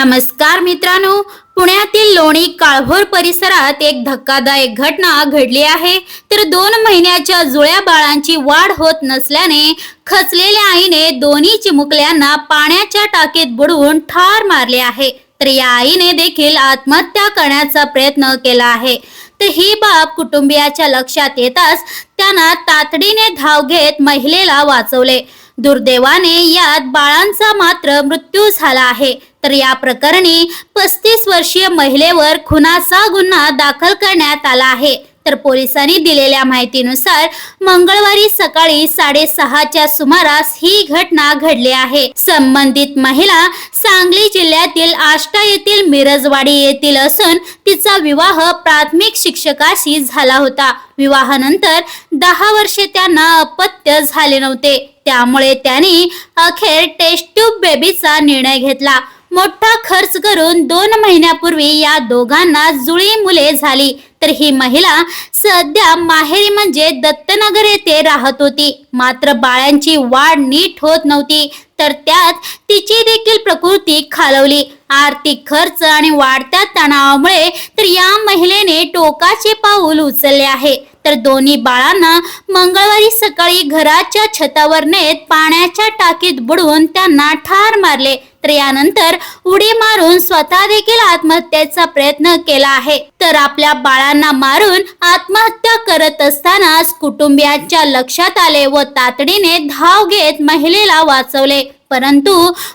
नमस्कार मित्रांनो पुण्यातील लोणी काळभोर परिसरात एक धक्कादायक घटना घडली आहे. तर दोन महिन्याच्या जुळ्या बाळांची वाढ होत नसल्याने खचलेल्या आईने दोन्ही चिमुकल्यांना पाण्याच्या टाकीत बुडवून ठार मारले आहे. तर या आईने देखील आत्महत्या करण्याचा प्रयत्न केला आहे. तर ही बाब कुटुंबियाच्या लक्षात येताच त्यांना तातडीने धाव घेत महिलेला वाचवले. दुर्दैवाने यात बाळांचा मात्र मृत्यू झाला आहे. तर या प्रकरणी पस्तीस वर्षीय महिलेवर खुनाचा गुन्हा दाखल करण्यात आला आहे. तर पोलिसांनी दिलेल्या माहितीनुसार मंगळवारी सकाळी साडेसहाच्या सुमारास ही घटना घडली आहे. संबंधित महिला सांगली जिल्ह्यातील आष्टा येथील मिरजवाडी येथील असून तिचा विवाह प्राथमिक शिक्षकाशी झाला होता. विवाहानंतर दहा वर्षे त्यांना अपत्य झाले नव्हते. त्यामुळे त्यांनी अखेर टेस्ट ट्यूब बेबीचा निर्णय घेतला. मोठा खर्च करून दोन महिन्यापूर्वी या दोघांना जुळी मुले झाली. तर ही महिला सध्या माहेरी म्हणजे दत्तनगर येथे राहत होती. मात्र बाळांची वाढ नीट होत नव्हती तर त्यात तिची देखील प्रकृती खालवली. आर्थिक खर्च आणि वाढत्या तणावामुळे तर या महिलेने टोकाचे पाऊल उचलले आहे. तर दोन्ही बाळांना मंगळवारी सकाळी घराच्या छतावर नेत पाण्याच्या टाकीत बुडवून त्यांना ठार मारले. तर यानंतर उडी मारून स्वतः देखील आत्महत्येचा प्रयत्न केला आहे. तर आपल्या बाळांना मारून आत्महत्या करत असतानाच कुटुंबियांच्या लक्षात आले व तातडीने धाव घेत महिलेला वाचवले. परंतु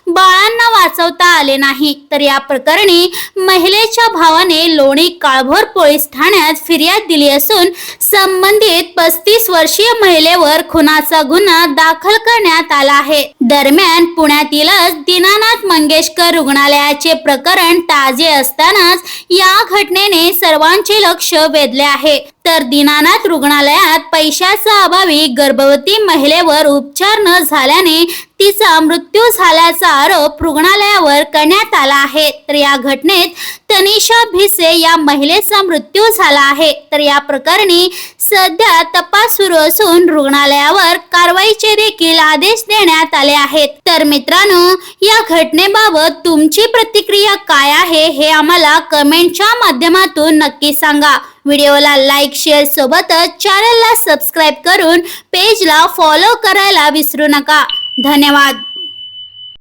बाळांना वाचवता आले नाही. तर या प्रकरणी महिलेच्या भावाने लोणी काळभोर पोलीस ठाण्यात फिर्याद दिली असून संबंधित पस्तीस वर्षीय महिलेवर खुनाचा गुन्हा दाखल करण्यात आला आहे. दरम्यान पुण्यातीलच दीनानाथ मंगेशकर रुग्णालयाचे प्रकरण ताजे असतानाच या घटनेने सर्वांचे लक्ष वेधले आहे. तर दीनानाथ रुग्णालयात पैशाचा अभावी गर्भवती महिलेवर उपचार न झाल्याने तिचा मृत्यू झाल्याचा आरोप रुग्णालयावर करण्यात आला आहे. तर या घटनेत तनिषा भिसे या महिलेचा मृत्यू झाला आहे. तर या प्रकरणी सध्या तपास सुरू असून रुग्णालयावर कारवाईचे देखील आदेश देण्यात आले आहेत. तर मित्रांनो या घटनेबाबत तुमची प्रतिक्रिया काय आहे हे आम्हाला कमेंटच्या माध्यमातून नक्की सांगा. व्हिडिओला लाईक शेअर सोबतच चॅनलला सबस्क्राईब करून पेजला फॉलो करायला विसरू नका. धन्यवाद.